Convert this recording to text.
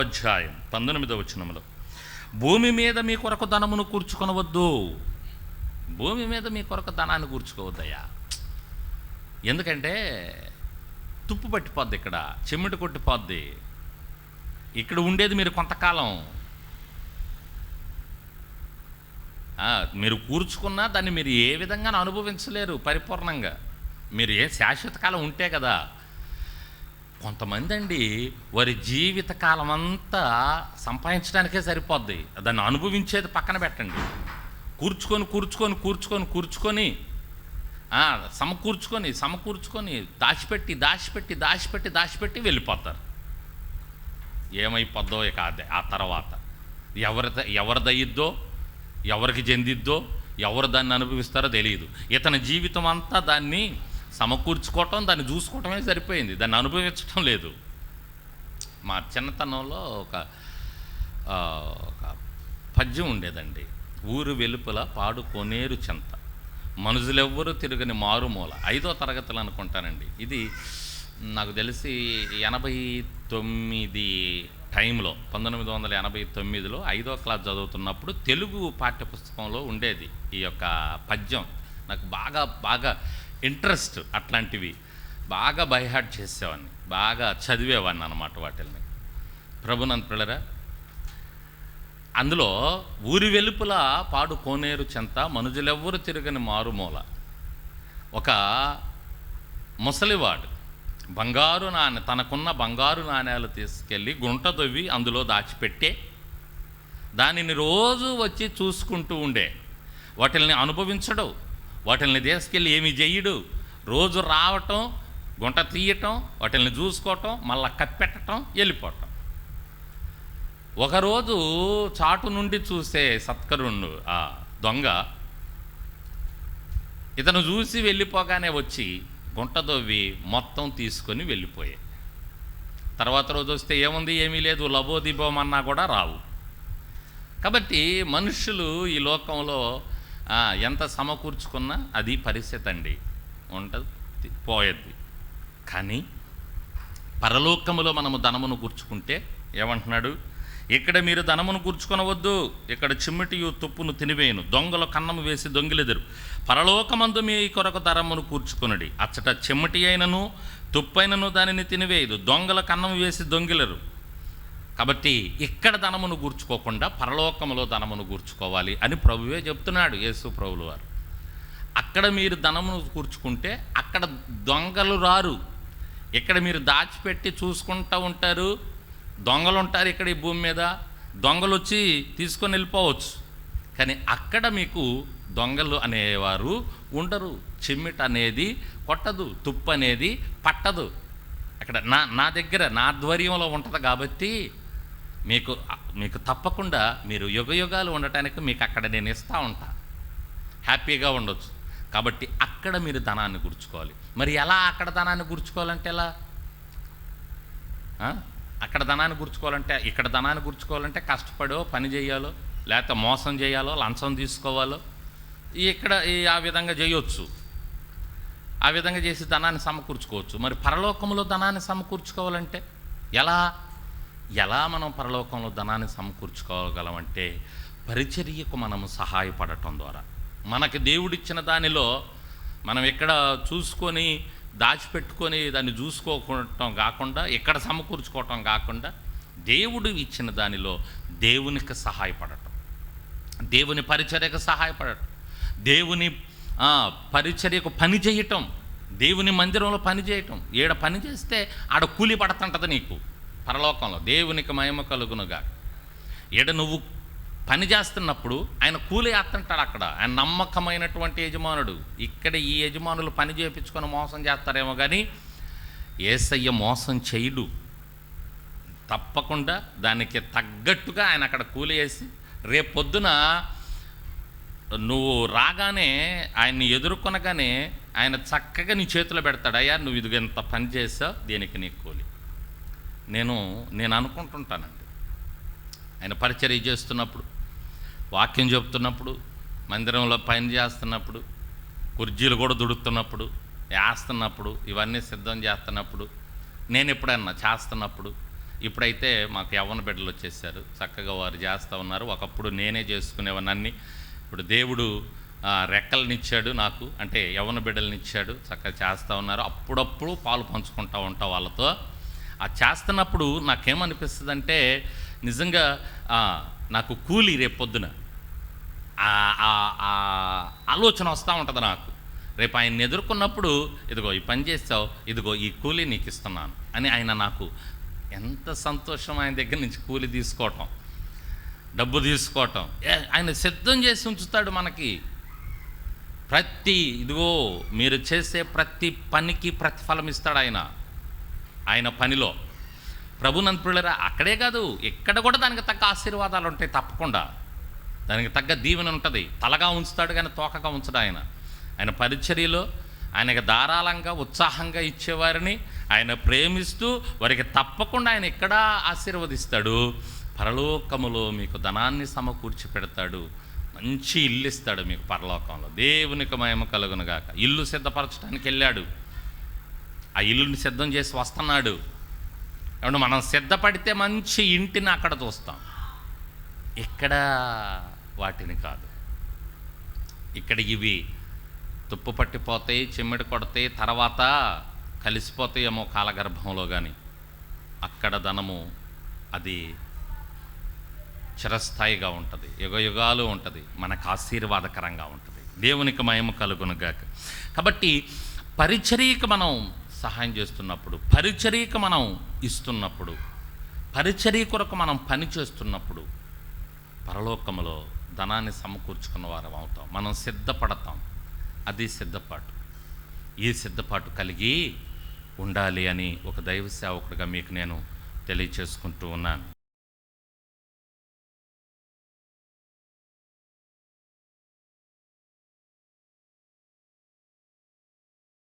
అధ్యాయం పంతొమ్మిదవ వచనంలో భూమి మీద మీ కొరకు ధనమును కూర్చుకొనవద్దు. భూమి మీద మీ కొరకు ధనాన్ని కూర్చుకోవద్దయ్యా. ఎందుకంటే తుప్పు పట్టిపోద్ది ఇక్కడ చెమ్మిటి కొట్టిపోద్ది. ఇక్కడ ఉండేది మీరు కొంతకాలం. మీరు కూర్చుకున్నా దాన్ని మీరు ఏ విధంగా అనుభవించలేరు పరిపూర్ణంగా. మీరు ఏ శాశ్వత కాలం ఉంటే కదా కొంతమంది అండి వారి జీవిత కాలం అంతా సంపాదించడానికే సరిపోద్ది. దాన్ని అనుభవించేది పక్కన పెట్టండి. కూర్చుకొని కూర్చుకొని కూర్చుకొని కూర్చుకొని సమకూర్చుకొని సమకూర్చుకొని దాచిపెట్టి దాచిపెట్టి దాచిపెట్టి దాచిపెట్టి వెళ్ళిపోతారు. ఏమైపోద్దో ఇక అదే ఆ తర్వాత. ఎవరి ఎవరిదయ్యిద్దో ఎవరికి చెందిద్దో ఎవరు దాన్ని అనుభవిస్తారో తెలియదు ఇతని జీవితం అంతా దాన్ని సమకూర్చుకోవటం దాన్ని చూసుకోవటమే సరిపోయింది. దాన్ని అనుభవించటం లేదు. మా చిన్నతనంలో ఒక ఒక పద్యం ఉండేదండి. ఊరు వెలుపల పాడు కొనేరు చెంత. మనుషులెవ్వరూ తిరగని మారుమూల. ఐదో తరగతులు అనుకుంటానండి. ఇది నాకు తెలిసి ఎనభై తొమ్మిది టైంలో పంతొమ్మిది వందల ఎనభై తొమ్మిదిలో ఐదో క్లాస్ చదువుతున్నప్పుడు తెలుగు పాఠ్యపుస్తకంలో ఉండేది ఈ యొక్క పద్యం. నాకు బాగా బాగా ఇంట్రెస్ట్ అట్లాంటివి. బాగా బైహార్ట్ చేసేవాడిని. బాగా చదివేవాడిని అనమాట వాటిల్ని. ప్రభునంద్ పిల్లరా అందులో ఊరి వెలుపల పాడు కోనేరు చెంత మనుజులెవ్వరు తిరగని మారుమూల. ఒక ముసలివాడు బంగారు నాణ్య తనకున్న బంగారు నాణ్యాలు తీసుకెళ్ళి గుంట తవ్వి అందులో దాచిపెట్టే దానిని రోజు వచ్చి చూసుకుంటూ ఉండే. వాటిల్ని అనుభవించడం వాటిల్ని తీసుకెళ్ళి ఏమి చేయడు రోజు రావటం గుంట తీయటం వాటిల్ని చూసుకోవటం మళ్ళా కప్పెట్టడం వెళ్ళిపోవటం ఒకరోజు చాటు నుండి చూసే సత్కరుణ్ణు ఆ దొంగ ఇతను చూసి వెళ్ళిపోగానే వచ్చి గుంట దొవ్వి మొత్తం తీసుకొని వెళ్ళిపోయాయి తర్వాత రోజు వస్తే ఏముంది ఏమీ లేదు లబోదిబోమన్నా కూడా రావు. కాబట్టి మనుషులు ఈ లోకంలో ఎంత సమకూర్చుకున్నా అది పరిస్థితి అండి ఉంటుంది పోయేది కానీ పరలోకములో మనము ధనమును కూర్చుకుంటే ఏమంటున్నాడు? ఇక్కడ మీరు ధనమును కూర్చుకొనవద్దు ఇక్కడ చిమ్మిటియు తుప్పును తినివేయను దొంగల కన్నము వేసి దొంగిలెదురు. పరలోకమందు మీ కొరకు ధనమును కూర్చుకొనడి. అచ్చట చిమ్మటి అయినను తుప్పైనను దానిని తినివేయదు దొంగల కన్నము వేసి దొంగిలరు. కాబట్టి ఇక్కడ ధనమును గూర్చుకోకుండా పరలోకములో ధనమును గూర్చుకోవాలి అని ప్రభువే చెప్తున్నాడు యేసు ప్రభులు వారు. అక్కడ మీరు ధనమును కూర్చుకుంటే అక్కడ దొంగలు రారు. ఇక్కడ మీరు దాచిపెట్టి చూసుకుంటూ ఉంటారు. దొంగలు ఉంటారు ఇక్కడ ఈ భూమి మీద. దొంగలు వచ్చి తీసుకొని వెళ్ళిపోవచ్చు. కానీ అక్కడ మీకు దొంగలు అనేవారు ఉండరు. చిమ్మిట అనేది కొట్టదు తుప్పు అనేది పట్టదు. అక్కడ నా నా దగ్గర నా ఆధ్వర్యంలో ఉంటుంది కాబట్టి మీకు మీకు తప్పకుండా మీరు యుగ యుగాలు ఉండటానికి మీకు అక్కడ నేను ఇస్తూ ఉంటా. హ్యాపీగా ఉండొచ్చు. కాబట్టి అక్కడ మీరు ధనాన్ని గుర్చుకోవాలి. మరి ఎలా అక్కడ ధనాన్ని గుర్చుకోవాలంటే ఎలా? అక్కడ ధనాన్ని గుర్చుకోవాలంటే ఇక్కడ ధనాన్ని గుర్చుకోవాలంటే కష్టపడో పని చేయాలో లేకపోతే మోసం చేయాలో లంచం తీసుకోవాలో ఇక్కడ ఈ ఆ విధంగా చేయొచ్చు. ఆ విధంగా చేసి ధనాన్ని సమకూర్చుకోవచ్చు. మరి పరలోకంలో ధనాన్ని సమకూర్చుకోవాలంటే ఎలా? ఎలా మనం పరలోకంలో ధనాన్ని సమకూర్చుకోగలమంటే పరిచర్యకు మనము సహాయపడటం ద్వారా. మనకి దేవుడిచ్చిన దానిలో మనం ఎక్కడ చూసుకొని దాచిపెట్టుకొని దాన్ని చూసుకోవటం కాకుండా ఎక్కడ సమకూర్చుకోవటం కాకుండా దేవుడు ఇచ్చిన దానిలో దేవునికి సహాయపడటం. దేవుని పరిచర్యకు సహాయపడటం. దేవుని పరిచర్యకు పని చేయటం. దేవుని మందిరంలో పని చేయటం. ఏడ పని చేస్తే ఆడ కూలి పడుతుంటుంది నీకు. పరలోకంలో దేవునికి మహిమ కలుగునుగా ఎడ నువ్వు పని చేస్తున్నప్పుడు ఆయన కూలి వేస్తుంటాడు అక్కడ. ఆయన నమ్మకమైనటువంటి యజమానుడు. ఇక్కడ ఈ యజమానులు పని చేయించుకొని మోసం చేస్తారేమో కానీ ఏసయ్య మోసం చేయడు. తప్పకుండా దానికి తగ్గట్టుగా ఆయన అక్కడ కూలి వేసి రేపొద్దున నువ్వు రాగానే ఆయన్ని ఎదుర్కొనగానే ఆయన చక్కగా నీ చేతిలో పెడతాడు. అయ్యా నువ్వు ఇది ఎంత పని చేసావు దీనికి నీ కూలి. నేను నేను అనుకుంటుంటానండి. ఆయన పరిచర్య చేస్తున్నప్పుడు వాక్యం చెప్తున్నప్పుడు మందిరంలో పని చేస్తున్నప్పుడు కుర్జీలు కూడా దుడుతున్నప్పుడు వేస్తున్నప్పుడు ఇవన్నీ సిద్ధం చేస్తున్నప్పుడు నేను ఎప్పుడన్నా చేస్తున్నప్పుడు ఇప్పుడైతే మాకు యవ్వన బిడ్డలు వచ్చేసారు. చక్కగా వారు చేస్తూ ఉన్నారు. ఒకప్పుడు నేనే చేసుకునేవన్నీ. ఇప్పుడు దేవుడు రెక్కలనిచ్చాడు నాకు అంటే యవ్వన బిడ్డలనిచ్చాడు. చక్కగా చేస్తూ ఉన్నారు. అప్పుడప్పుడు పాలు పంచుకుంటూ ఉంటా వాళ్ళతో. ఆ చేస్తున్నప్పుడు నాకేమనిపిస్తుంది అంటే నిజంగా నాకు కూలి రేపు పొద్దున. ఆలోచన వస్తూ ఉంటుంది నాకు. రేపు ఆయన్ని ఎదుర్కొన్నప్పుడు ఇదిగో ఈ పని చేస్తావు ఇదిగో ఈ కూలీ నీకు ఇస్తున్నాను అని ఆయన నాకు ఎంత సంతోషం ఆయన దగ్గర నుంచి కూలి తీసుకోవటం డబ్బు తీసుకోవటం ఏ, ఆయన సిద్ధం చేసి ఉంచుతాడు మనకి. ప్రతి ఇదిగో మీరు చేసే ప్రతి పనికి ప్రతిఫలం ఇస్తాడు ఆయన. ఆయన పనిలో. ప్రభునంతులరా అక్కడే కాదు ఎక్కడ కూడా దానికి తగ్గ ఆశీర్వాదాలు ఉంటాయి తప్పకుండా. దానికి తగ్గ దీవెన ఉంటుంది. తలగా ఉంచుతాడు కానీ తోకగా ఉంచడు ఆయన. ఆయన పరిచర్యలో ఆయనకు ధారాళంగా ఉత్సాహంగా ఇచ్చేవారిని ఆయన ప్రేమిస్తూ వారికి తప్పకుండా ఆయన ఎక్కడ ఆశీర్వదిస్తాడు. పరలోకములో మీకు ధనాన్ని సమకూర్చి పెడతాడు. మంచి ఇల్లు ఇస్తాడు మీకు పరలోకంలో. దేవునికి మహిమ కలుగునుగాక ఇల్లు సిద్ధపరచడానికి వెళ్ళాడు. ఆ ఇల్లుని సిద్ధం చేసి వస్తున్నాడు. ఏమంటే మనం సిద్ధపడితే మంచి ఇంటిని అక్కడ చూస్తాం. ఇక్కడ వాటిని కాదు. ఇక్కడ ఇవి తుప్పు పట్టిపోతాయి చిమ్మిడి కొడతాయి తర్వాత కలిసిపోతాయేమో కాలగర్భంలో కానీ అక్కడ ధనము అది చిరస్థాయిగా ఉంటుంది. యుగ యుగాలు ఉంటుంది. మనకు ఆశీర్వాదకరంగా ఉంటుంది. దేవునికి మయము కలుగునుగాక. కాబట్టి పరిచర్యకు మనం సహాయం చేస్తున్నప్పుడు పరిచర్యకు మనం ఇస్తున్నప్పుడు పరిచర్య కొరకు మనం పని చేస్తున్నప్పుడు పరలోకములో ధనాన్ని సమకూర్చుకున్న వారం అవుతాం. మనం సిద్ధపడతాం. అది సిద్ధపాటు. ఈ సిద్ధపాటు కలిగి ఉండాలి అని ఒక దైవ సేవకుడిగా మీకు నేను తెలియచేసుకుంటూ ఉన్నాను.